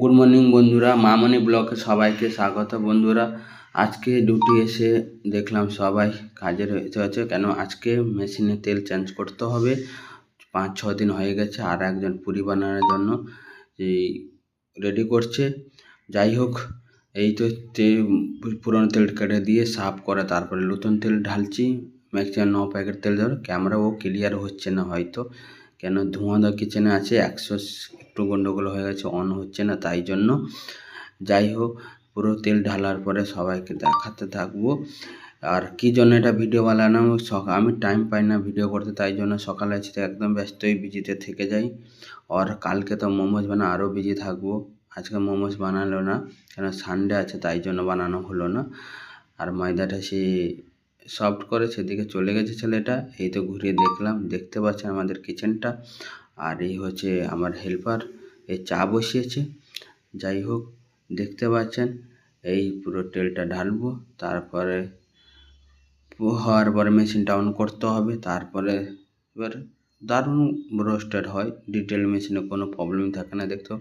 Good morning বন্ধুরা। মামনি ব্লকে সবাইকে স্বাগত, বন্ধুরা। আজকে ডিউটি এসে দেখলাম সবাই কাজের হয়েছে আছে। কেন? আজকে মেশিনে তেল চেঞ্জ করতে হবে। পাঁচ, ছ দিন হয়ে গেছে, আর একজন পুরি বানানোর জন্য এই রেডি করছে। যাই হোক, এই তো তে পুরনো তেল কেটে দিয়ে সাফ করে তারপরে নতুন তেল ঢালছি। ম্যাক্সিমাম ন প্যাকেট তেল ধরো। ক্যামেরাও ক্লিয়ার হচ্ছে না হয়তো। কেন? ধোঁয়া দা কিচেনে আছে। একশো একটু গন্ডগোল হয়ে গেছে অন হচ্ছে না, তাই জন্য যাই হোক, পুরো তেল ঢালার পরে সবাইকে দেখাতে থাকব। আর কী জন্য এটা ভিডিও বানানো সকাল আমি টাইম পাই না ভিডিও করতে, তাই জন্য সকালে তো একদম ব্যস্তই বিজিতে থেকে যাই। আর কালকে তো মোমোজ বানা, আরও বিজি থাকব। আজকে মোমোজ বানালো না, কেন সানডে আছে, তাই জন্য বানানো হলো না। আর ময়দাটা সে সফট করে সেদিকে চলে গেছে ছেলেটা, এই তো ঘুরিয়ে দেখলাম, দেখতে পাচ্ছেন আমাদের কিচেনটা আর এই হচ্ছে আমার হেল্পার এই চা বসিয়েছে। যাই হোক, দেখতে পাচ্ছেন, এই পুরো তেলটা ঢালবো, তারপরে হওয়ার পরে মেশিনটা অন করতে হবে, তারপরে এবার দারুণ রোস্টেড হয় ডিটেল মেশিনে কোনো প্রবলেম থাকে না, দেখতো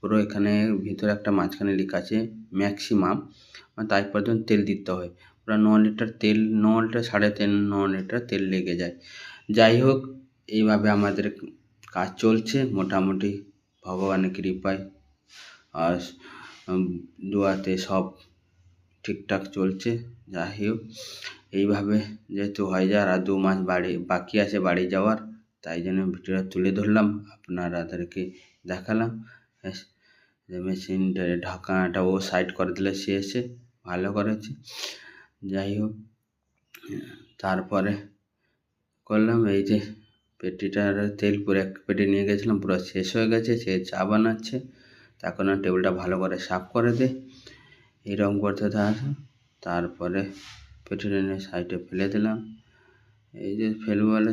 পুরো এখানে ভিতরে একটা মাঝখানে লেখা আছে ম্যাক্সিমাম তাই পর্যন্ত তেল দিতে হয়। পুরো ন লিটার তেল, ন লিটার সাড়ে তিন, ন লিটার তেল লেগে যায়। যাই হোক, এইভাবে আমাদের কাজ চলছে, মোটামুটি ভগবানের কৃপায়। আর দোয়াতে সব ঠিকঠাক চলছে, যাই হোক। এইভাবে যেহেতু হয়ে যায় আর দু মাস বাড়ি, বাকি আছে বাড়ি যাওয়ার, তাই জন্য ভিডিওটা তুলে ধরলাম, আপনারাদেরকে দেখালাম। মেশিনটা ঢাকানাটা ও সাইড করে দিলে সে এসে ভালো করেছে। যাই হোক, তারপরে করলাম এই যে পেটিটার তেল পুরো এক পেটি নিয়ে গেছিলাম, পুরো শেষ হয়ে গেছে, সে চা বানাচ্ছে। তখন টেবিলটা ভালো করে সাফ করে দে। এরকম করতে থাকে। তারপরে পেটিটা নিয়ে সাইডে ফেলে দিলাম। এই যে ফেলব বলে